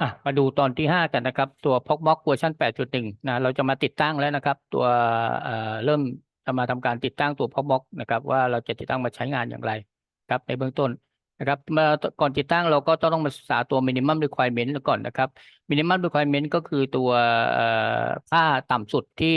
อะมาดูตอนที่ห้ากันนะครับ ตัว Proxmox เวอร์ชัน8.1 นะ เราจะมาติดตั้งแล้วนะครับ ตัวเอ่อเริ่มจะมาทำการติดตั้งตัว Proxmox นะครับ ว่าเราจะติดตั้งมาใช้งานอย่างไรครับในเบื้องต้นนะครับก่อนติดตั้งเราก็ต้องมาศึกษาตัว minimum requirement ก่อนนะครับ minimum requirement ก็คือตัวเอ่อค่าต่ำสุดที่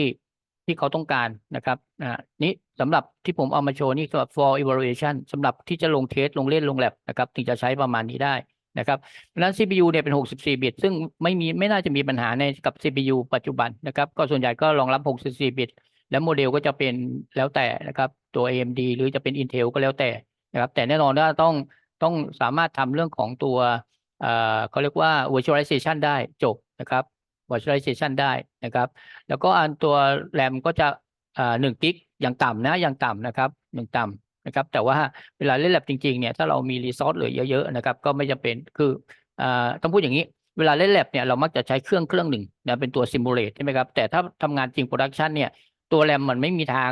ที่เขาต้องการนะครับอ่านี่สำหรับที่ผมเอามาโชว์นี่ก็ for evaluation สำหรับที่จะลงเทสลงเล่นลงแลบนะครับ ถึงจะใช้ประมาณนี้ได้ นะครับเพราะนั้น CPU เนี่ยเป็น 64 บิต ซึ่งไม่มีไม่น่าจะมีปัญหาในกับ CPU ปัจจุบันนะครับ ก็ส่วนใหญ่ก็รองรับ 64 บิต แล้วโมเดลก็จะเป็นแล้วแต่นะครับตัว AMD หรือจะเป็น Intel ก็แล้วแต่นะครับแต่แน่นอนว่าต้องต้องสามารถทำเรื่องของตัวเอ่อเขาเรียกว่า virtualization ได้จบนะครับ virtualization ได้นะครับ แล้วก็อันตัว RAM ก็จะอ่า1กิกอย่างต่ำนะอย่างต่ำนะครับหนึ่งต่ำ นะครับแต่ว่าเวลาเล่นแลบจริงๆเนี่ยถ้าเรามีรีซอสเหลือเยอะๆนะครับก็ไม่จำเป็นคืออต้องพูดอย่างนี้เวลาเล่นแลบเนี่ยเรามักจะใช้เครื่องเครื่องหนึ่งนะเป็นตัวซิมูเลตใช่ไหมครับแต่ถ้าทำงานจริงโปรดักชันเนี่ยตัวแรมมันไม่มีทาง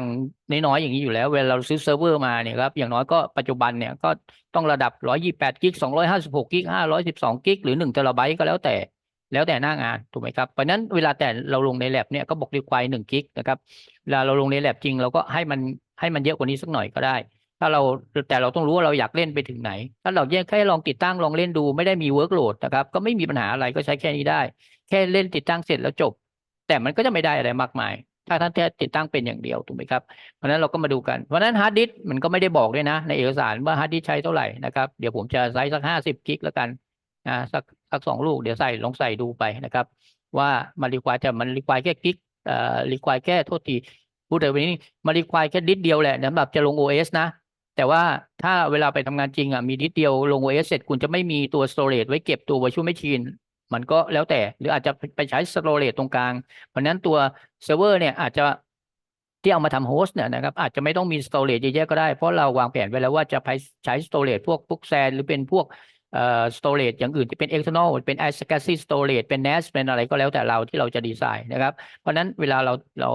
น้อยๆอย่างนี้อยู่แล้ว เวลาเราซื้อเซิร์ฟเวอร์มาเนี่ยครับอย่างน้อยก็ปัจจุบันเนี่ยก็ต้องระดับ 128กิก256กิก512กิกหรือ1เทราไบต์ก็แล้วแต่แล้วแต่หน้างานถูกไหมครับเพราะฉะนั้นเวลาแต่เราลงในแลบเนี่ยก็บอกรีควายหนึ่งกิกนะครับเวลาเราลงในแลบจริงเราก็ให้มันให้มันเยอะกว่านี้สักหน่อยก็ได้ ถ้าเราแต่เราต้องรู้ว่าเราอยากเล่นไปถึงไหน ถ้าเราแค่ลองติดตั้งลองเล่นดูไม่ได้มีเวิร์กโหลดนะครับ ก็ไม่มีปัญหาอะไรก็ใช้แค่นี้ได้ แค่เล่นติดตั้งเสร็จแล้วจบ แต่มันก็จะไม่ได้อะไรมากมาย ถ้าท่านแค่ติดตั้งเป็นอย่างเดียวถูกไหมครับ เพราะนั้นเราก็มาดูกัน เพราะนั้นฮาร์ดดิสก์มันก็ไม่ได้บอกด้วยนะ ในเอกสารว่าฮาร์ดดิสก์ใช้เท่าไหร่นะครับเดี๋ยวผมจะใช้สักห้าสิบกิกแล้วกันอ่าสักสักสองลูกเดี๋ยวใส่ลองใส่ดูไปนะครับ ว่ามันรีควายแต่มันรีควายแค่กิกเอ่อรีควายแค่โทษทีพูดแต่วันนี้มันรีควายแค่ดิสเดียวแหละสำหรับจะลง OS นะ แต่ว่าถ้าเวลาไปทำงานจริงอะมีนิดเดียวลง OS เสร็จคุณจะไม่มีตัว storage ไว้เก็บตัว virtual machine มันก็แล้วแต่หรืออาจจะไปใช้ storage ตรงกลาง เพราะนั้นตัวเซิร์ฟเวอร์เนี่ยอาจจะที่เอามาทำโฮสต์เนี่ยนะครับอาจจะไม่ต้องมี storage เยอะๆก็ได้ เพราะเราวางแผนไว้แล้วว่าจะไปใช้ storage พวกพวกแซนหรือเป็นพวก เอ่อ storage อย่างอื่นที่เป็น external เป็น iSCSI storage เป็น NAS เป็นอะไรก็แล้วแต่เราที่เราจะดีไซน์นะครับ เพราะนั้นเวลาเราเรา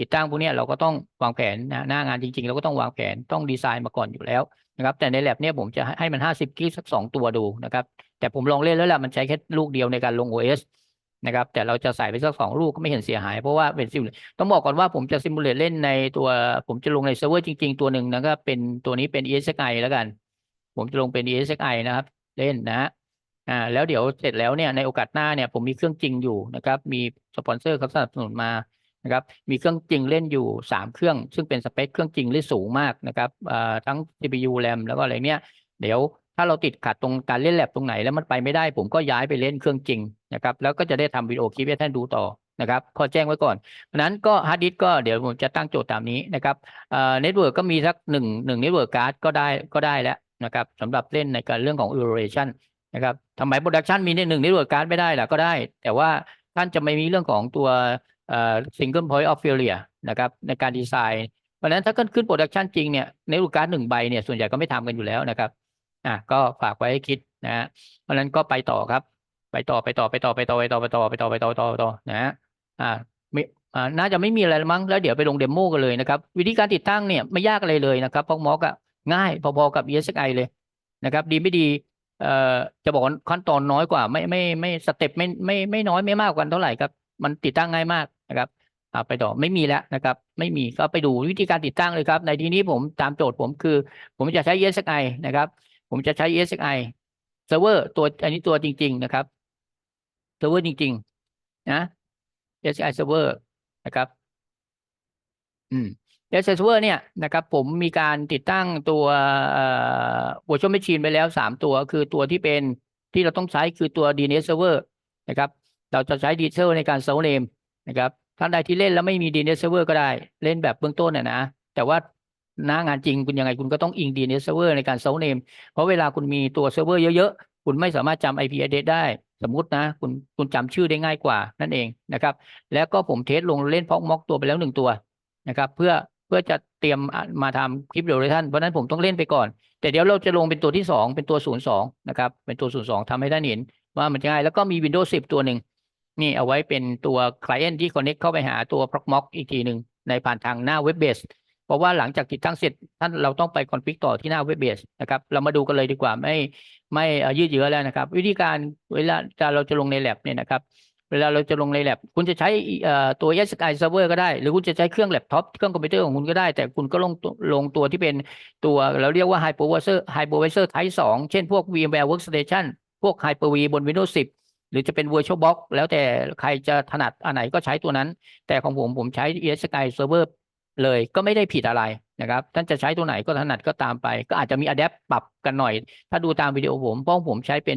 ติดตั้งพวกนี้เราก็ต้องวางแผนนะหน้างานจริงๆ เราก็ต้องวางแผนต้องดีไซน์มาก่อนอยู่แล้วนะครับแต่ใน lab เนี่ยผมจะให้ให้มัน 50 กิกสักสองตัวดูนะครับแต่ผมลองเล่นแล้วแหละมันใช้แค่ลูกเดียวในการลง OS นะครับแต่เราจะใส่ไปสักสองลูกก็ไม่เห็นเสียหาย เพราะว่าเป็นซิมต้องบอกก่อนว่าผมจะซิมูเลตเล่นในตัวผมจะลงในเซิร์ฟเวอร์จริง ๆ ตัวหนึ่งนะครับเป็นตัวนี้เป็น ESXi แล้วกัน ผมจะลงเป็น ESXi นะครับ เล่นนะฮะอ่าแล้วเดี๋ยวเสร็จแล้วเนี่ยในโอกาสหน้าเนี่ยผมมีเครื่องจริงอยู่นะครับ มีสปอนเซอร์เขาสนับสนุนมานะครับมีเครื่องจริงเล่นอยู่สามเครื่อง ซึ่งเป็นสเปคเครื่องจริงที่สูงมากนะครับอ่าทั้ง CPU RAM แล้วก็อะไรเนี่ยเดี๋ยวถ้าเราติดขัดตรงการเล่นแลบตรงไหนแล้วมันไปไม่ได้ ผมก็ย้ายไปเล่นเครื่องจริงนะครับแล้วก็จะได้ทำวิดีโอคลิปให้ท่านดูต่อนะครับขอแจ้งไว้ก่อนเพราะนั้นก็ฮาร์ดดิสก์ก็เดี๋ยวผมจะตั้งโจทย์ตามนี้นะครับเอ่อเน็ตเวิร์กก็มีสักหนึ่งหนึ่งเน็ตเวิร์กการ์ดก็ได้ก็ได้แล้ว นะครับสำหรับเล่นในการเรื่องของ evaluation นะครับทำไม production มีในหนึ่งเน็ตเวิร์กการ์ดไม่ได้ล่ะก็ได้ แต่ว่าท่านจะไม่มีเรื่องของตัวเอ่อ single point of failure นะครับในการดีไซน์เพราะฉะนั้นถ้าขึ้นขึ้นโปรดักชันจริงเนี่ยในลูกการหนึ่งใบเนี่ยส่วนใหญ่ก็ไม่ทำกันอยู่แล้วนะครับอะก็ฝากไว้ให้คิดนะฮะเพราะฉะนั้นก็ไปต่อครับ ไปต่อไปต่อไปต่อไปต่อไปต่อไปต่อไปต่อไปต่อไปต่อไปต่อนะฮะอ่าไม่อ่าน่าจะไม่มีอะไรมั้งแล้วเดี๋ยวไปลงเดโมกันเลยนะครับ วิธีการติดตั้งเนี่ยไม่ยากอะไรเลยนะครับพอกมอกอะ ง่ายพอๆกับ ESXi เลยนะครับ ดีไม่ดีเอ่อจะบอกขั้นตอนน้อยกว่า ไม่ไม่ไม่สเต็ปไม่ไม่ไม่น้อยไม่มากกว่าเท่าไหร่ครับ มันติดตั้งง่ายมากนะครับเอาไปต่อไม่มีแล้วนะครับ ไม่มีก็ไปดูวิธีการติดตั้งเลยครับ ในที่นี้ผมตามโจทย์ผมคือ ผมจะใช้ ESXi นะครับ ผมจะใช้ ESXi เซิร์ฟเวอร์ตัวอันนี้ตัวจริง ๆ นะครับเซิร์ฟเวอร์จริง ๆ นะ ESXi เซิร์ฟเวอร์นะครับ อืม ESXi เซิร์ฟเวอร์เนี่ยนะครับผมมีการติดตั้งตัวเอ่อ virtual machine ไปแล้วสามตัวคือตัวที่เป็นที่เราต้องใช้คือตัว DNS server นะครับเราจะใช้ DNS server ในการ serve name นะครับท่านใดที่เล่นแล้วไม่มี DNS server ก็ได้เล่นแบบเบื้องต้นนะนะ แต่ว่าหน้างานจริงคุณยังไงคุณก็ต้องอิง DNS server ในการ serve name เพราะเวลาคุณมีตัวเซิร์ฟเวอร์เยอะๆ คุณไม่สามารถจำ IP address ได้สมมุตินะ คุณคุณจำชื่อได้ง่ายกว่านั่นเองนะครับ แล้วก็ผมเทสลงเล่นพอกม็อกตัวไปแล้วหนึ่งตัวนะครับ เพื่อ เพื่อจะเตรียมมาทำคลิปเดียวเลยท่านเพราะนั้นผมต้องเล่นไปก่อน แต่เดี๋ยวเราจะลงเป็นตัวที่สองเป็นตัวศูนย์สองนะครับ เป็นตัวศูนย์สองทำให้ท่านเห็นว่ามันจะง่าย แล้วก็มี Windows 10 ตัวหนึ่งนี่เอาไว้เป็นตัว client ที่ connect เข้าไปหาตัว Proxmox อีกทีหนึ่งในผ่านทางหน้า web base เพราะว่าหลังจากติดตั้งเสร็จท่านเราต้องไปคอนฟิกต่อที่หน้าเว็บเบสนะครับเรามาดูกันเลยดีกว่าไม่ไม่ยืดเยื้อแล้วนะครับ วิธีการเวลาเราจะลงใน lab เนี่ยนะครับ เวลาเราจะลงใน lab คุณจะใช้ตัว SSI server ก็ได้ หรือคุณจะใช้เครื่องแล็ปท็อปเครื่องคอมพิวเตอร์ของคุณก็ได้ แต่คุณก็ลงลงตัวที่เป็นตัวเราเรียกว่า hypervisor hypervisor type 2 เช่นพวก VMware Workstation พวก Hyper-V บน Windows 10 หรือจะเป็น VirtualBox แล้วแต่ใครจะถนัดอันไหนก็ใช้ตัวนั้น แต่ของผมผมใช้ ESXi Server เลยก็ไม่ได้ผิดอะไร นะครับท่านจะใช้ตัวไหนก็ถนัดก็ตามไป ก็อาจจะมี adapt ปรับกันหน่อย ถ้าดูตามวิดีโอผมเพราะผมใช้เป็น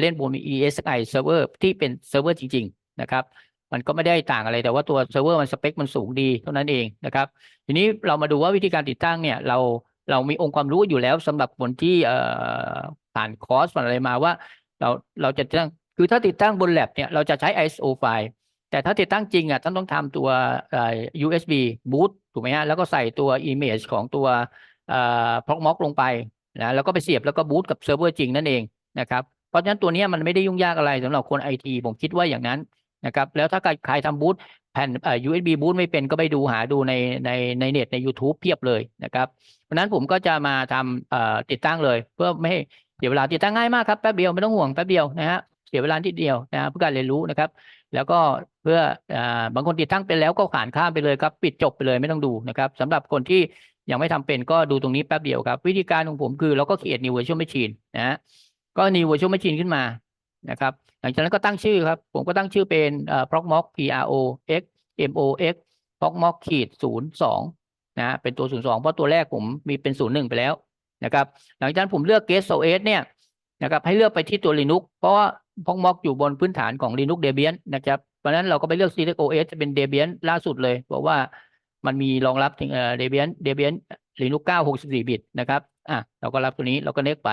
เล่นบน ESI Server ที่เป็นเซิร์ฟเวอร์จริง ๆ นะครับ มันก็ไม่ได้ต่างอะไรแต่ว่าตัวเซิร์ฟเวอร์มันสเปคมันสูงดีเท่านั้นเองนะครับ ทีนี้เรามาดูว่าวิธีการติดตั้งเนี่ยเราเรามีองค์ความรู้อยู่แล้วสำหรับคนที่ผ่านคอร์สผ่านอะไรมาว่า เราเราจะตั้งคือถ้าติดตั้งบนแ a บเนี่ยเราจะใช้ ISO ไฟล์ แต่ถ้าติดตั้งจริงอะท่านต้องทำตัว USB boot ถูกไหมฮะแล้วก็ใส่ตัว image ของตัวเอ่อ Proxmox ลงไปนะแล้วก็ไปเสียบแล้วก็บูตกับเซิร์ฟเวอร์จริงนั่นเองนะครับเพราะฉะนั้นตัวนี้มันไม่ได้ยุ่งยากอะไรสำหรับคนไอทีผมคิดว่าอย่างนั้นนะครับแล้วถ้าใครทำบูตแผ่น USB boot ไม่เป็นก็ไปดูหาดูในในในเน็ตใน YouTube เพียบเลยนะครับเพราะนั้นผมก็จะมาทำติดตั้งเลย เพื่อไม่ให้เสียเวลาติดตั้งง่ายมากครับแป๊บเดียวไม่ต้องห่วงแป๊บเดียวนะฮะเสียเวลาที่เดียวนะเพื่อการเรียนรู้นะครับ แล้วก็ พื่ออบางคนติดตั้งเป็นแล้วก็ขานข้ามไปเลยครับ ปิดจบไปเลยไม่ต้องดูนะครับสำหรับคนที่ยังไม่ทำเป็นก็ดูตรงนี้แป๊บเดียวครับ วิธีการของผมคือเราก็ create new virtual machine นะก็ new virtual machine ขึ้นมานะครับหลังจากนั้นก็ตั้งชื่อครับ ผมก็ตั้งชื่อเป็นเอ่อ proxmox p r o x m o x proxmox ขีดศูนย์สองนะเป็นตัวศูนย์สองเพราะตัวแรกผมมีเป็นศูนย์หนึ่งไปแล้วนะครับหลังจากนั้นผมเลือก guest OS เนี่ยนะครับให้เลือกไปที่ตัว Linux เพราะว่า Proxmox อยู่บนพื้นฐานของ Linux Debian นะครับ ราะฉะนั้นเราก็ไปเลือก Select OS จะเป็น Debian ล่าสุดเลย บอกว่ามันมีรองรับถึงเอ่อ Debian Debian Linux 9 64 บิตนะครับอะเราก็รับตัวนี้เราก็เน็กไป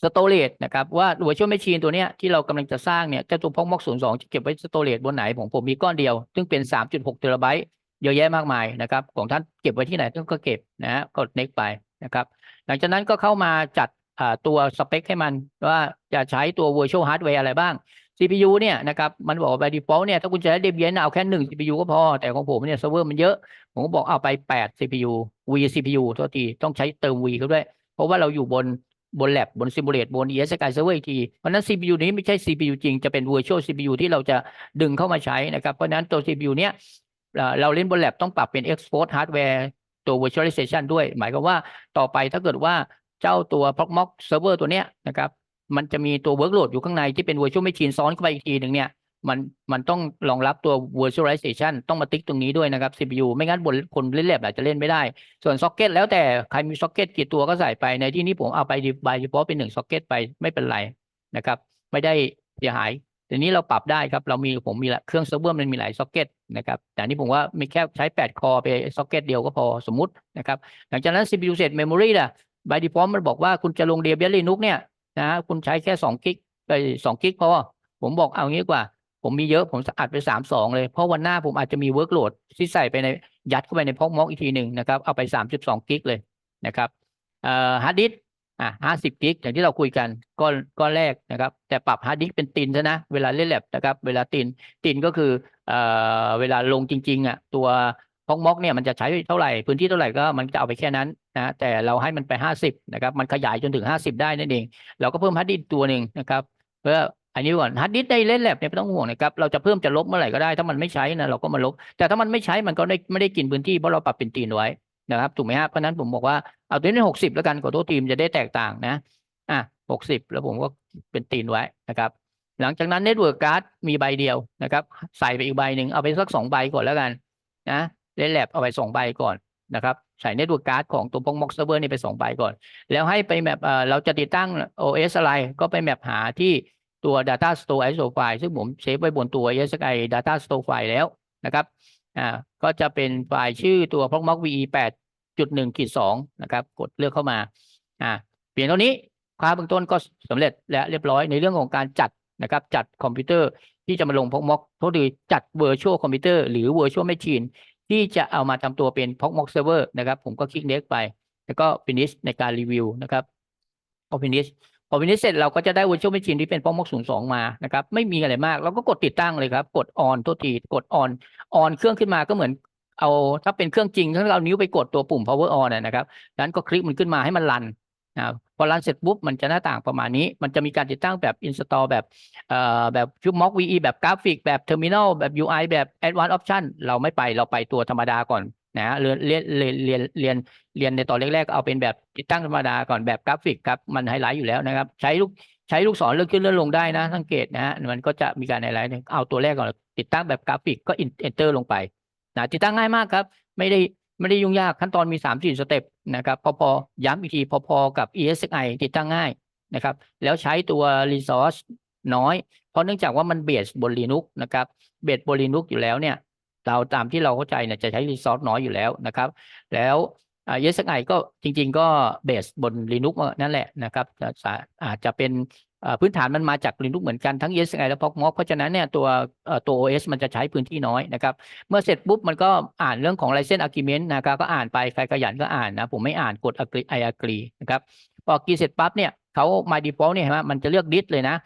storage นะครับว่า virtual machine ตัวเนี้ยที่เรากำลังจะสร้างเนี่ยเจ้าตัว Proxmox 02 จะเก็บไว้ storage บนไหนผมผมมีก้อนเดียว ซึ่งเป็น 3.6เทราไบต์เยอะแยะมากมายนะครับของท่านเก็บไว้ที่ไหนท่านก็เก็บนะฮะกด next ไปนะครับ หลังจากนั้นก็เข้ามาจัดตัวสเปคให้มันว่าจะใช้ตัว virtual hardware อะไรบ้าง CPU เนี่ยนะครับมันบอกว่า by default เนี่ยถ้าคุณจะใช้ Debian เอาแค่หนึ่ง CPU ก็พอ แต่ของผมเนี่ยเซิร์ฟเวอร์มันเยอะ ผมก็บอกเอาไป 8 CPU V CPU โทษทีต้องใช้เติม V เขาด้วย เพราะว่าเราอยู่บนบน lab บน simulate บน ESXi server อีกที เพราะนั้น CPU นี้ไม่ใช่ CPU จริง จะเป็น virtual CPU ที่เราจะดึงเข้ามาใช้นะครับ เพราะนั้นตัว CPU เนี้ยเอ่อเราเล่นบน lab ต้องปรับเป็น export hardware ตัว virtualization ด้วย หมายความว่าต่อไปถ้าเกิดว่าเจ้าตัว Proxmox server ตัวเนี้ยนะครับ มันจะมีตัว workload อยู่ข้างในที่เป็น virtual machine ซ้อนเข้าไปอีกทีหนึ่งเนี่ยมันมันต้องรองรับตัว virtualization ต้องมาติ๊กตรงนี้ด้วยนะครับ CPU ไม่งั้นบนคนเล่นแลบอาจจะเล่นไม่ได้ ส่วน socket แล้วแต่ใครมี socket กี่ตัวก็ใส่ไป ในที่นี้ผมเอาไป by default เป็นหนึ่ง socket ไปไม่เป็นไรนะครับ ไม่ได้เสียหายทีนี้เราปรับได้ครับ เรามีผมมีเครื่องเซิร์ฟเวอร์มันมีหลาย socket นะครับ แต่นี้ผมว่ามีแค่ใช้8 core ไป socket เดียวก็พอสมมุตินะครับ หลังจากนั้น CPU เสร็จ memory ล่ะ by default มันบอกว่าคุณจะลง Debian Linux เนี่ย นะคุณใช้แค่2กิกไป2กิกพอผมบอกเอางี้กว่า ผมมีเยอะผมอัดไป3 2เลย เพราะวันหน้าผมอาจจะมี workload ที่ใส่ไปในยัดเข้าไปใน Proxmox อีกทีหนึ่งนะครับ เอาไป3.2กิกเลยนะครับเอ่อฮาร์ดดิสอะ50กิกอย่างที่เราคุยกันก้อนก้อนแรกนะครับ แต่ปรับฮาร์ดดิสเป็นตินซะนะ เวลาเล่นแลบนะครับ เวลาตินตินก็คือเอ่อเวลาลงจริงๆอะตัว Proxmox เนี่ยมันจะใช้เท่าไหร่พื้นที่เท่าไหร่ก็มันจะเอาไปแค่นั้นนะแต่เราให้มันไป 50นะครับมันขยายจนถึง 50 ได้นั่นเอง เราก็เพิ่มฮาร์ดดิสตัวหนึ่งนะครับเพื่ออันนี้ก่อนฮาร์ดดิสในเล่นแลบเนี่ยไม่ต้องห่วงนะครับเราจะเพิ่มจะลบเมื่อไหร่ก็ได้ถ้ามันไม่ใช้นะเราก็มาลบ แต่ถ้ามันไม่ใช้มันก็ได้ไม่ได้กินพื้นที่เพราะเราปรับเป็นตีนไว้นะครับถูกไหมฮะเพราะฉะนั้นผมบอกว่าเอาตัวนี้หกสิบแล้วกันขอโทษทีมจะได้แตกต่างนะอะหกสิบแล้วผมก็เป็นตีนไว้นะครับหลังจากนั้นเน็ตเวิร์กการ์ดมีใบเดียวนะครับ ใส่ไปอีกใบหนึ่งเอาไปสักสองใบก่อนแล้วกันนะ เล่นแลบเอาไปสองใบก่อนนะครับใส่เน็ตเวิร์กการ์ดของตัว Proxmox server นี่ไปสองใบก่อน แล้วให้ไปแมปเอ่อเราจะติดตั้ง OS อะไรก็ไปแมปหาที่ตัว Data Store ISO file ซึ่งผมเซฟไว้บนตัว ESXi Data Store file แล้วนะครับอ่าก็จะเป็นไฟล์ชื่อตัว Proxmox VE 8.1ขีด2นะครับกดเลือกเข้ามาอ่าเปลี่ยนเท่านี้ค่าเบื้องต้นก็สำเร็จและเรียบร้อยในเรื่องของการจัดนะครับจัดคอมพิวเตอร์ที่จะมาลง Proxmox โทษดีจัด Virtual Computer หรือ Virtual Machine ที่จะเอามาทำตัวเป็น Proxmox Server นะครับ ผมก็คลิก next ไป แล้วก็ finish ในการรีวิวนะครับพอ finish พอ finish เสร็จเราก็จะได้ virtual machine ที่เป็น Proxmox 02 มานะครับ ไม่มีอะไรมาก เราก็กดติดตั้งเลยครับ กด on โทษทีกด on on เครื่องขึ้นมาก็เหมือนเอาถ้าเป็นเครื่องจริงถ้าเรานิ้วไปกดตัวปุ่ม power on นะนะครับดังนั้นก็คลิกมันขึ้นมาให้มันรัน นะพอรันเสร็จปุ๊บมันจะหน้าต่างประมาณนี้ มันจะมีการติดตั้งแบบ install แบบเอ่อแบบชุบ mock VE แบบกราฟิก แบบ terminal แบบ UI แบบ advanced option เราไม่ไปเราไปตัวธรรมดาก่อนนะเรียนเรียนเรียนเรียนเรียนในตอนแรกๆเอาเป็นแบบติดตั้งธรรมดาก่อนแบบกราฟิกครับมันไฮไลท์อยู่แล้วนะครับ ใช้ลูกใช้ลูกศรเลื่อนขึ้นเลื่อนลงได้นะสังเกตนะฮะมันก็จะมีการไฮไลท์เอาตัวแรกก่อนติดตั้งแบบกราฟิกก็ enter ลงไปนะติดตั้งง่ายมากครับ ไม่ได้ ไม่ได้ยุ่งยากขั้นตอนมี 3 4 สเต็ปนะครับพอๆย้ำอีกทีพอๆกับ ESXi ติดตั้งง่ายนะครับ แล้วใช้ตัว resource น้อย เพราะเนื่องจากว่ามันเบสบน Linux นะครับเบสบน Linux อยู่แล้วเนี่ยเราตามที่เราเข้าใจเนี่ยจะใช้ resource น้อยอยู่แล้วนะครับ แล้ว ESXi ก็จริง ๆ ก็เบสบน Linux นั่นแหละนะครับอาจจะเป็น พื้นฐานมันมาจาก Linux เหมือนกันทั้ง ESXi และ Proxmox เพราะฉะนั้นเนี่ยตัวตัว OS มันจะใช้พื้นที่น้อยนะครับเมื่อเสร็จปุ๊บมันก็อ่านเรื่องของ license agreement นะครับก็อ่านไปใครขยันก็อ่านนะผมไม่อ่านกด agree I agree นะครับพอกีเสร็จปั๊บเนี่ยเขา my default เนี่ยมันจะเลือก disk เลยนะ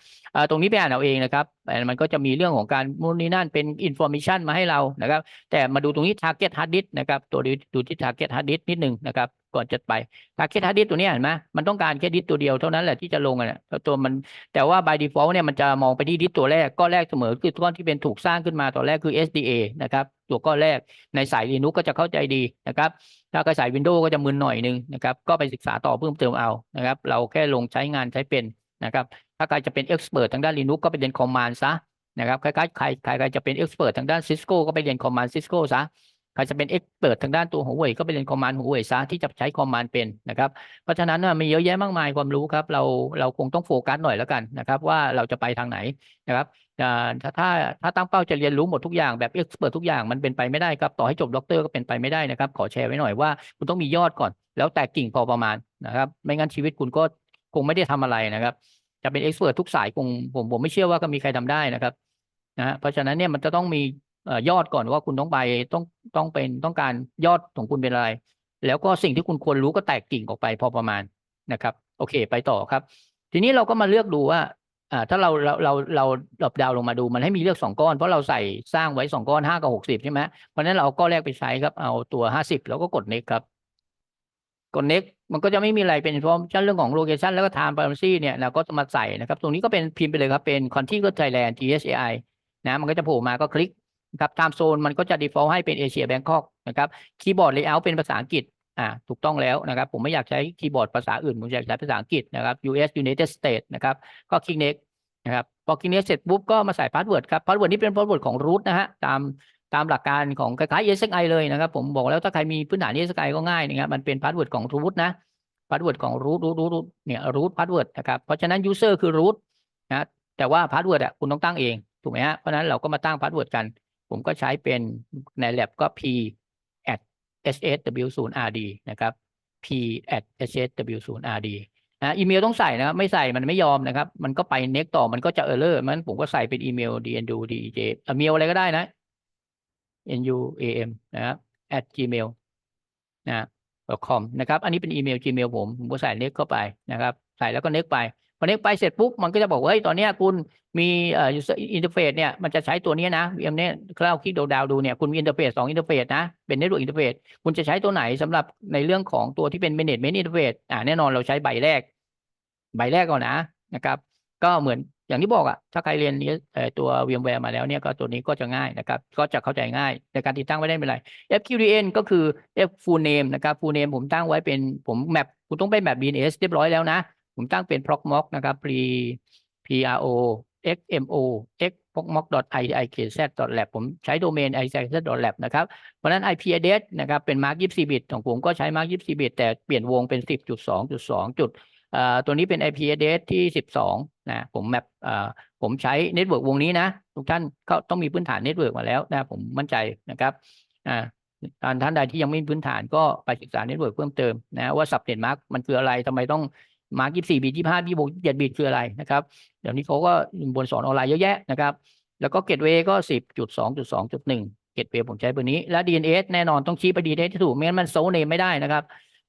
ตรงนี้ไปอ่านเอาเองนะครับมันก็จะมีเรื่องของการมูลนี่นั่นเป็น information มาให้เรานะครับแต่มาดูตรงนี้ target hard disk นะครับตัวดูที่ target hard disk นิดนึงนะครับ ก่อนจะไป target hard disk ตัวนี้เห็นไหมมันต้องการแค่ดิสตัวเดียวเท่านั้นแหละที่จะลงอะตัวมันแต่ว่า by default เนี่ยมันจะมองไปที่ดิสตัวแรกก้อนแรกเสมอคือก้อนที่เป็นถูกสร้างขึ้นมาตัวแรกคือ SDA นะครับตัวก้อนแรกในสาย Linux ก็จะเข้าใจดีนะครับถ้าก็สาย Windows ก็จะมึนหน่อยนึงนะครับก็ไปศึกษาต่อเพิ่มเติมเอานะครับเราแค่ลงใช้งานใช้เป็นนะครับถ้าใครจะเป็น expert ทางด้าน Linux ก็ไปเรียน command ซะนะครับคล้ายๆใครใครใครจะเป็น expert ทางด้าน Cisco ก็ไปเรียน command Cisco ซะ ใครจะเป็นเอ็กเปิดทางด้านตัวหัวเว่ยก็ไปเรียนคอมมานด์หัวเว่ยซะที่จะใช้คอมมานด์เป็นนะครับเพราะฉะนั้นมีเยอะแยะมากมายความรู้ครับ เราเราคงต้องโฟกัสหน่อยแล้วกันนะครับ ว่าเราจะไปทางไหนนะครับถ้าถ้าถ้าตั้งเป้าจะเรียนรู้หมดทุกอย่างแบบเอ็กเปิดทุกอย่างมันเป็นไปไม่ได้ครับต่อให้จบด็อกเตอร์ก็เป็นไปไม่ได้นะครับ ขอแชร์ไว้หน่อยว่าคุณต้องมียอดก่อน แล้วแตกกิ่งพอประมาณนะครับ ไม่งั้นชีวิตคุณก็คงไม่ได้ทำอะไรนะครับ จะเป็นเอ็กซ์เพรสทุกสายคงผมผมไม่เชื่อว่าก็มีใครทำได้นะครับนะเพราะฉะนั้นเนี่ยมันจะต้องมียอดก่อนว่าคุณต้องไปต้อง ต้องเป็นต้องการยอดของคุณเป็นอะไร แล้วก็สิ่งที่คุณควรรู้ก็แตกกิ่งออกไปพอประมาณนะครับ โอเค ไปต่อครับ ทีนี้เราก็มาเลือกดูว่าอ่าถ้าเราเราเราเราดรอปดาวลงมาดูมันให้มีเลือกสองก้อนเพราะเราใส่สร้างไว้สองก้อนห้ากับหกสิบใช่ไหมเพราะนั้นเราเอาก้อนแรกไปใช้ครับเอาตัวห้าสิบแล้วก็กด next ครับกด next มันก็จะไม่มีอะไรเป็นเพราะเรื่องของ location แล้วก็ time privacy เนี่ยเราก็จะมาใส่นะครับ ตรงนี้ก็เป็นพิมพ์ไปเลยครับเป็น configure Thailand THAI นะมันก็จะโผล่มาก็คลิก ครับไทม์โซนมันก็จะ default ให้เป็นเอเชียแบงคอกนะครับคีย์บอร์ดเลเยอร์เป็นภาษาอังกฤษอ่าถูกต้องแล้วนะครับ ผมไม่อยากใช้คีย์บอร์ดภาษาอื่น ผมอยากใช้ภาษาอังกฤษนะครับ US United States นะครับก็คลิก next นะครับพอคลิก next เสร็จปุ๊บก็มาใส่พาสเวิร์ดครับพาสเวิร์ดนี้เป็นพาสเวิร์ดของ root นะฮะตามตามหลักการของคล้ายๆ ESXi เลยนะครับ ผมบอกแล้วถ้าใครมีพื้นฐาน ESXi ก็ง่ายนะครับมันเป็นพาสเวิร์ดของ root นะพาสเวิร์ดของ root root root เนี่ย root พาสเวิร์ดนะครับเพราะฉะนั้น user คือ root นะแต่ว่าพาสเวิร์ดอะคุณต้องตั้งเองถูกไหมฮะเพราะฉะนั้นเราก็มาตั้งพาสเวิร์ดกัน ผมก็ใช้เป็นใน lab ก็ p at ssw 0 rd นะครับ p at ssw 0 rd นะอีเมลต้องใส่นะไม่ใส่มันไม่ยอมนะครับ มันก็ไป next ต่อมันก็จะ error มันผมก็ใส่เป็นอีเมล dnu dj อีเมลอะไรก็ได้นะ nuam นะครับ at gmail นะ com นะครับ อันนี้เป็นอีเมล gmail ผม ผมก็ใส่ next เข้าไปนะครับ ใส่แล้วก็ next ไป พอ next ไปเสร็จปุ๊บมันก็จะบอกว่าเฮ้ยตอนนี้คุณมีเอ่อ user interface เนี่ยมันจะใช้ตัวนี้นะ VM เนี่ยคลาวคลิกดาวดูเนี่ยคุณมีอินเทอร์เฟซสองอินเทอร์เฟซนะเป็น network interface คุณจะใช้ตัวไหนสำหรับในเรื่องของตัวที่เป็น management interface อ่าแน่นอนเราใช้ใบแรก ใบแรกก่อนนะนะครับ ก็เหมือนอย่างที่บอกอะถ้าใครเรียนตัว VMware มาแล้วเนี่ยก็ตัวนี้ก็จะง่ายนะครับ ก็จะเข้าใจง่ายในการติดตั้งไม่ได้เป็นไร FQDN ก็คือ F full name นะครับ full name ผมตั้งไว้เป็นผมแมปคุณต้องไปแมป DNS เรียบร้อยแล้วนะ ผมตั้งเป็น proxmox นะครับ pre pro xmo x proxmox.idikz.lab ผมใช้โดเมน i i k z l a b นะครับ เพราะนั้น IP address นะครับ เป็น mark 24 bit ของผมก็ใช้ mark 24 bit แต่เปลี่ยนวงเป็น 10.2.2 จุดตัวนี้เป็น IP address ที่ 12 นะ ผมแมปผมใช้เน็ตเวิร์กวงนี้นะ ทุกท่านก็ต้องมีพื้นฐานเน็ตเวิร์กมาแล้วนะ ผมมั่นใจนะครับอ่าท่านใดที่ยังไม่มีพื้นฐานก็ไปศึกษาเน็ตเวิร์กเพิ่มเติมนะว่าสับเน็ตมาร์กมันคืออะไรทำไมต้อง มาร์กยี่สี่บิตยี่ห้ายี่หกเจ็ดบิตคืออะไรนะครับ เดี๋ยวนี้เขาก็บนสอนออนไลน์เยอะแยะนะครับ แล้วก็เกตเวก็สิบจุดสองจุดสองจุดหนึ่งเกตเวผมใช้เบอร์นี้ และ DNS แน่นอนต้องชี้ไป DNS ที่ถูกไม่งั้นมันโซเนมไม่ได้นะครับ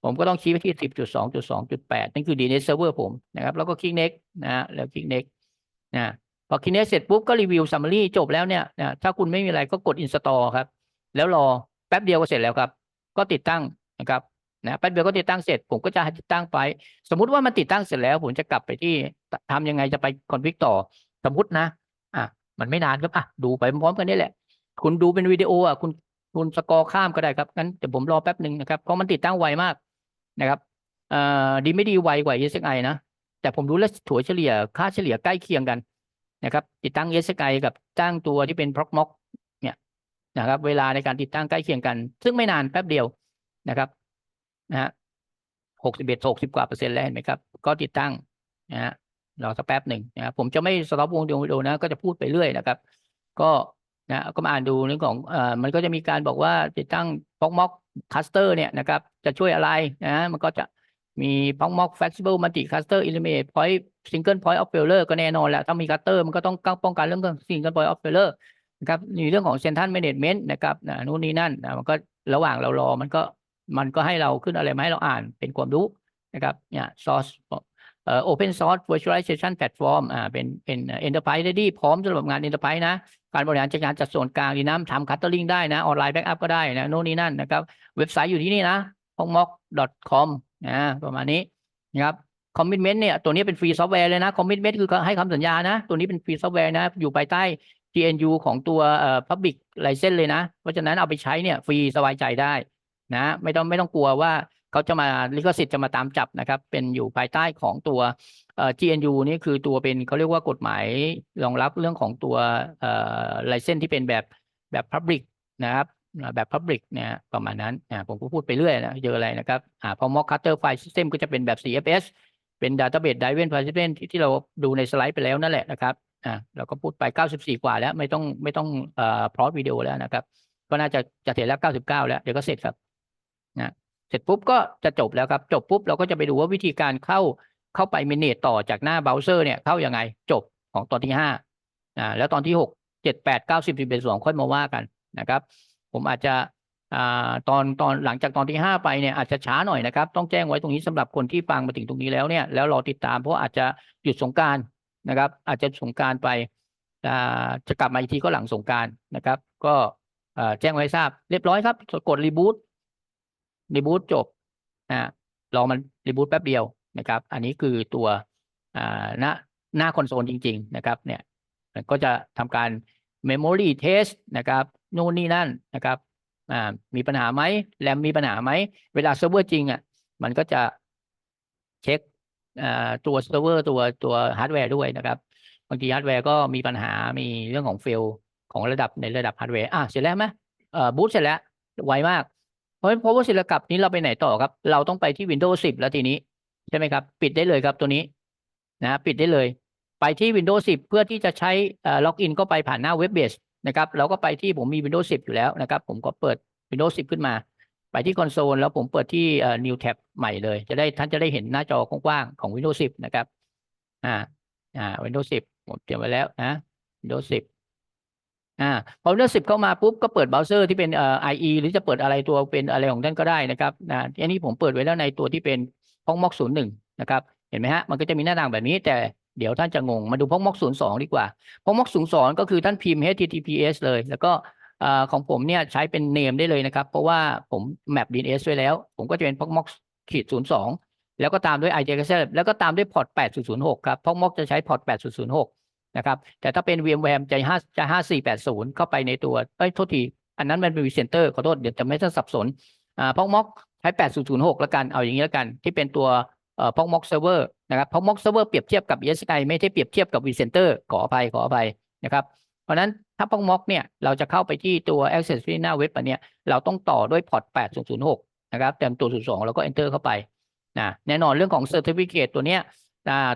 ผมก็ต้องชี้ไปที่สิบจุดสองจุดสองจุดแปดนั่นคือ DNS server ผมนะครับ แล้วก็คลิก next นะแล้วคลิก next นะพอคลิก next เสร็จปุ๊บก็รีวิว summary จบแล้วเนี่ยนะถ้าคุณไม่มีอะไรก็กด install ครับ แล้วรอแป๊บเดียวก็เสร็จแล้วครับ ก็ติดตั้งนะครับ นะแป๊บเดียวก็ติดตั้งเสร็จ ผมก็จะติดตั้งไป สมมุติว่ามันติดตั้งเสร็จแล้ว ผมจะกลับไปที่ทำยังไงจะไปคอนฟิกต่อ สมมตินะ อะ มันไม่นานครับอะดูไปพร้อมกันนี่แหละ คุณดูเป็นวิดีโออะคุณคุณสกอร์ข้ามก็ได้ครับงั้นเดี๋ยวผมรอแป๊บหนึ่งนะครับเพราะมันติดตั้งไวมากนะครับเอ่อดีไม่ดีไวกว่า ESXi นะ แต่ผมดูแล้วถัวเฉลี่ยค่าเฉลี่ยใกล้เคียงกันนะครับ ติดตั้ง ESXi กับตั้งตัวที่เป็น Proxmox เนี่ยนะครับ เวลาในการติดตั้งใกล้เคียงกัน ซึ่งไม่นานแป๊บเดียวนะครับ นะฮะหกสิบเอ็ดหกสิบกว่าเปอร์เซ็นต์แล้วเห็นไหมครับ ก็ติดตั้งนะฮะรอสักแป๊บหนึ่งนะครับผมจะไม่สต็อปวงวิดีโอนะก็จะพูดไปเรื่อยนะครับ ก็นะก็มาอ่านดูเรื่องของเอ่อมันก็จะมีการบอกว่าติดตั้ง Proxmox cluster เนี่ยนะครับ จะช่วยอะไรนะมันก็จะมี Proxmox flexible multi cluster eliminate point single point of failure ก็แน่นอนแหละถ้ามี cluster มันก็ต้องป้องกันเรื่องของ single point of failure นะครับมีเรื่องของ central management นะครับนะนู่นนี่นั่นนะมันก็ระหว่างเรารอมันก็ มันก็ให้เราขึ้นอะไรมาให้เราอ่านเป็นความรู้นะครับเนี่ย source เอ่อ open source virtualization platform อ่าเป็นเป็น enterprise ready พร้อมสำหรับงาน enterprise นะ การบริหารจัดการจัดส่วนกลางดีนะทำคัตเตอร์ลิงได้นะ ออนไลน์แบ็กอัพก็ได้นะโน่นนี่นั่นนะครับ เว็บไซต์อยู่ที่นี่นะ h o n g m o k com นะประมาณนี้นะครับคอมมิ t เมนต์เนี่ยตัวนี้เป็นฟรีซอฟต์แวร์เลยนะคอมมิ t เมนต์คือให้คำสัญญานะ ตัวนี้เป็นฟรีซอฟต์แวร์นะ อยู่ภายใต้ GNU ของตัวเอ่อ Public License เลยนะ เพราะฉะนั้นเอาไปใช้เนี่ยฟรีสบายใจได้ นะไม่ต้องไม่ต้องกลัวว่าเขาจะมาลิขสิทธิ์จะมาตามจับนะครับ เป็นอยู่ภายใต้ของตัวเอ่อ GNU นี่คือตัวเป็นเขาเรียกว่ากฎหมายรองรับเรื่องของตัวเอ่อ license ที่เป็นแบบแบบ Public นะครับแบบ Public เนี่ยประมาณนั้นอ่าผมก็พูดไปเรื่อยนะเยอะอะไรนะครับอ่าพอ Mock Cutter File System ก็จะเป็นแบบ CFS เป็น Database Driven File System ที่ที่เราดูในสไลด์ไปแล้วนั่นแหละนะครับอ่าเราก็พูดไป 94 กว่าแล้วไม่ต้องไม่ต้องเอ่อพรอสวิดีโอแล้วนะครับ ก็น่าจะจะเสร็จแล้ว 99 แล้วเดี๋ยวก็เสร็จครับ เสร็จปุ๊บก็จะจบแล้วครับ จบปุ๊บเราก็จะไปดูว่าวิธีการเข้าเข้าไปเมนเนจต่อจากหน้าเบราว์เซอร์เนี่ยเข้ายังไงจบของตอนที่ห้าอ่าแล้วตอนที่หกเจ็ดแปดเก้าสิบสิบเอ็ดสองค่อยมาว่ากันนะครับ ผมอาจจะอ่าตอนตอนหลังจากตอนที่ห้าไปเนี่ยอาจจะช้าหน่อยนะครับ ต้องแจ้งไว้ตรงนี้สำหรับคนที่ฟังมาถึงตรงนี้แล้วเนี่ยแล้วรอติดตามเพราะอาจจะหยุดสงการนะครับ อาจจะสงการไปอ่าจะกลับมาอีกทีก็หลังสงการนะครับ ก็อ่าแจ้งไว้ทราบเรียบร้อยครับกดรีบูต รีบูตจบนะรอมันรีบูตแป๊บเดียวนะครับ อันนี้คือตัวอ่าหน้าหน้าคอนโซลจริง ๆ นะครับ เนี่ยก็จะทำการ Memory Test นะครับนู่นนี่นั่นนะครับอ่ามีปัญหาไหมแรมมีปัญหาไหม เวลาเซิร์ฟเวอร์จริงอะมันก็จะเช็คอ่าตัวเซิร์ฟเวอร์ตัวตัวฮาร์ดแวร์ด้วยนะครับบางทีฮาร์ดแวร์ก็มีปัญหามีเรื่องของเฟลของระดับในระดับฮาร์ดแวร์อะเสร็จแล้วไหมเออบูตเสร็จแล้วไวมาก เพราะเพราะว่าศิลปกลับนี้เราไปไหนต่อครับ เราต้องไปที่ Windows 10 แล้วทีนี้ ใช่ไหมครับ ปิดได้เลยครับตัวนี้นะปิดได้เลย ไปที่ Windows 10 เพื่อที่จะใช้ล็อกอินก็ไปผ่านหน้าเว็บเบสนะครับเราก็ไปที่ผมมี Windows 10 อยู่แล้วนะครับ ผมก็เปิด Windows 10 ขึ้นมา ไปที่คอนโซลแล้วผมเปิดที่ New Tab ใหม่เลย จะได้ท่านจะได้เห็นหน้าจอกว้างๆของ Windows 10 นะครับ อ่า อ่า Windows 10 ผมเตรียมไว้แล้วนะ Windows 10 อ่าพอ Windows 10 เข้ามาปุ๊บก็เปิดเบราว์เซอร์ที่เป็นเอ่อ IE หรือจะเปิดอะไรตัวเป็นอะไรของท่านก็ได้นะครับนะอันนี้ผมเปิดไว้แล้วในตัวที่เป็นพ้องม็อกศูนย์หนึ่งนะครับเห็นไหมฮะมันก็จะมีหน้าต่างแบบนี้แต่เดี๋ยวท่านจะงงมาดูพ้องม็อกศูนย์สองดีกว่าพ้องม็อกศูนย์สองก็คือท่านพิมพ์ https เลย แล้วก็อ่อของผมเนี่ยใช้เป็นเนมได้เลยนะครับ เพราะว่าผมแมป DNS ไว้แล้ว ผมก็จะเป็นพ้องม็อกขีดศูนย์สองแล้วก็ตามด้วย IDX แล้วก็ตามด้วยพอร์ต8006 ครับพ้องม็อกจะใช้พอร์ต8006 นะครับแต่ถ้าเป็น VMware จะห้าจะห้าสี่แปดศูนย์เข้าไปในตัวเอ้ยโทษที อันนั้นมันเป็น vCenter ขอโทษเดี๋ยวจะไม่ต้องสับสนอ่าพ็อกม็อกใช้แปดศูนย์ศูนย์หกแล้วกันเอาอย่างนี้แล้วกัน ที่เป็นตัวเอ่อพ็อกม็อกเซิร์ฟเวอร์นะครับพ็อกม็อกเซิร์ฟเวอร์เปรียบเทียบกับ ESXi ไม่ใช่เปรียบเทียบกับ vCenter ขออภัยขออภัยนะครับเพราะนั้นถ้าพ็อกม็อกเนี่ยเราจะเข้าไปที่ตัว Access ที่หน้าเว็บอันเนี้ยเราต้องต่อด้วยพอร์ตแปดศูนย์ศูนย์หกนะครับเต็มตัวศูนย์สองเราก็ enter เข้าไปนะแน่นอนเรื่องของ Certificate ตัวเนี้ย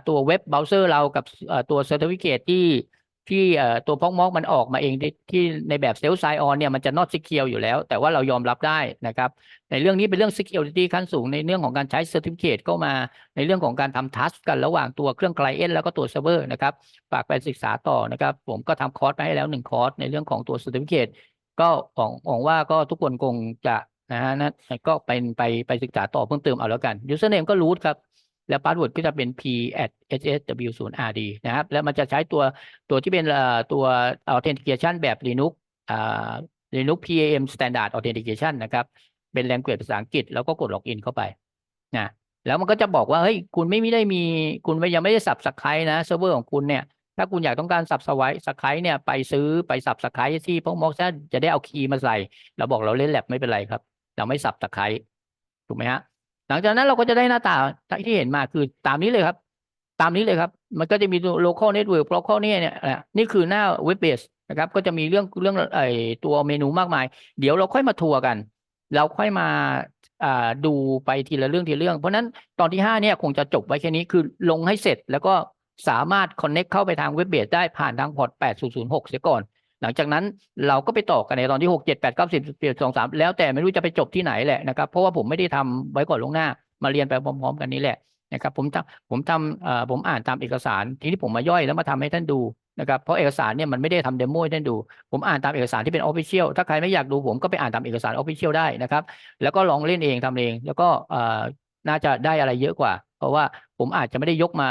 ตัวเว็บเบราว์เซอร์เรากับตัวเซอร์ติฟิเคที่ที่ตัวพ็อกม็อกมันออกมาเองที่ในแบบเซล f ไซออนเนี่ยมันจะ not secure อยู่แล้ว แต่ว่าเรายอมรับได้นะครับ ในเรื่องนี้เป็นเรื่อง security ขั้นสูงในเรื่องของการใช้ certificate เข้ามาในเรื่องของการทำ task กันระหว่างตัวเครื่อง client แล้วก็ตัว server นะครับฝากไปศึกษาต่อนะครับ ผมก็ทำคอร์สไปให้แล้วหนึ่งคอร์สในเรื่องของตัว certificate ก็หวังวังว่าก็ทุกคนคงจะนะฮะนะก็เป็นไปไปศึกษาต่อเพิ่มเติมเอาแล้วกัน username ก็ root ครับ แล้วพาสเวิร์ดก็จะเป็น p at ssw 0 rd นะครับ แล้วมันจะใช้ตัวตัวที่เป็นตัว authentication แบบ Linux อ่า Linux PAM Standard Authentication นะครับ เป็น language ภาษาอังกฤษ แล้วก็กด login เข้าไปนะแล้วมันก็จะบอกว่า เฮ้ย คุณไม่ได้มี คุณยังไม่ได้สับสไครนะเซิร์ฟเวอร์ของคุณเนี่ย ถ้าคุณอยากต้องการสับสไวสไครเนี่ย ไปซื้อไปสับสไครที่พวกม็อกซ์จะได้เอาคีย์มาใส่ เราบอกเราเล่นแลบไม่เป็นไรครับ เราไม่สับสไครถูกไหมฮะ หลังจากนั้นเราก็จะได้หน้าตาที่เห็นมาคือตามนี้เลยครับ ตามนี้เลยครับ มันก็จะมี local network local เนี่ยเนี่ยนี่คือหน้า web base นะครับ ก็จะมีเรื่องเรื่องไอตัวเมนูมากมาย เดี๋ยวเราค่อยมาทัวร์กัน เราค่อยมาอ่าดูไปทีละเรื่องทีละเรื่อง เพราะฉะนั้นตอนที่ห้าเนี่ยคงจะจบไว้แค่นี้คือลงให้เสร็จแล้วก็สามารถ connect เข้าไปทางเว็บเบสได้ผ่านทางพอร์ต8006 เสียก่อน หลังจากนั้นเราก็ไปต่อกันในตอนที่6 7 8 9 10 11 12 3แล้วแต่ไม่รู้จะไปจบที่ไหนแหละนะครับ เพราะว่าผมไม่ได้ทำไว้ก่อนลวงหน้า มาเรียนไปพร้อม ๆ กันนี้แหละนะครับผมทำผมทำเอ่อผมอ่านตามเอกสารทีนี้ผมมาย่อยแล้วมาทำให้ท่านดูนะครับเพราะเอกสารเนี่ยมันไม่ได้ทำเดโมให้ท่านดู ผมอ่านตามเอกสารที่เป็นออฟฟิเชียลถ้าใครไม่อยากดูผมก็ไปอ่านตามเอกสารออฟฟิเชียลได้นะครับแล้วก็ลองเล่นเองทำเอง แล้วก็เอ่อน่าจะได้อะไรเยอะกว่า เพราะว่าผมอาจจะไม่ได้ยกมา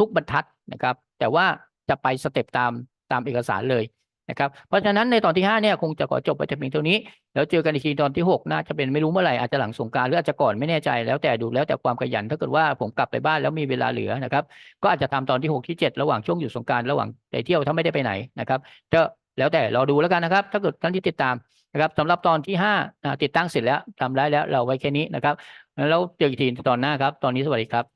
ทุก ๆ บรรทัดนะครับ แต่ว่าจะไปสเต็ปตามตามเอกสารเลย นะครับเพราะฉะนั้นในตอนที่5เนี่ยคงจะขอจบไปแต่เพียงเท่านี้ แล้วเจอกันอีกทีตอนที่ 6 น่าจะเป็นไม่รู้เมื่อไหร่อาจจะหลังสงกานต์หรืออาจจะก่อนไม่แน่ใจแล้วแต่ดูแล้วแต่ความขยันถ้าเกิดว่าผมกลับไปบ้านแล้วมีเวลาเหลือนะครับก็อาจจะทำตอนที่ 6 ที่ 7 ระหว่างช่วงอยู่สงกานต์ระหว่างไปเที่ยวถ้าไม่ได้ไปไหนนะครับก็แล้วแต่รอดูแล้วกันนะครับ ถ้าเกิดท่านที่ติดตามนะครับสำหรับตอนที่5อ่าติดตั้งเสร็จแล้วทำได้แล้วเราไว้แค่นี้นะครับแล้วเจอกันอีกทีตอนหน้าครับ ตอนนี้สวัสดีครับ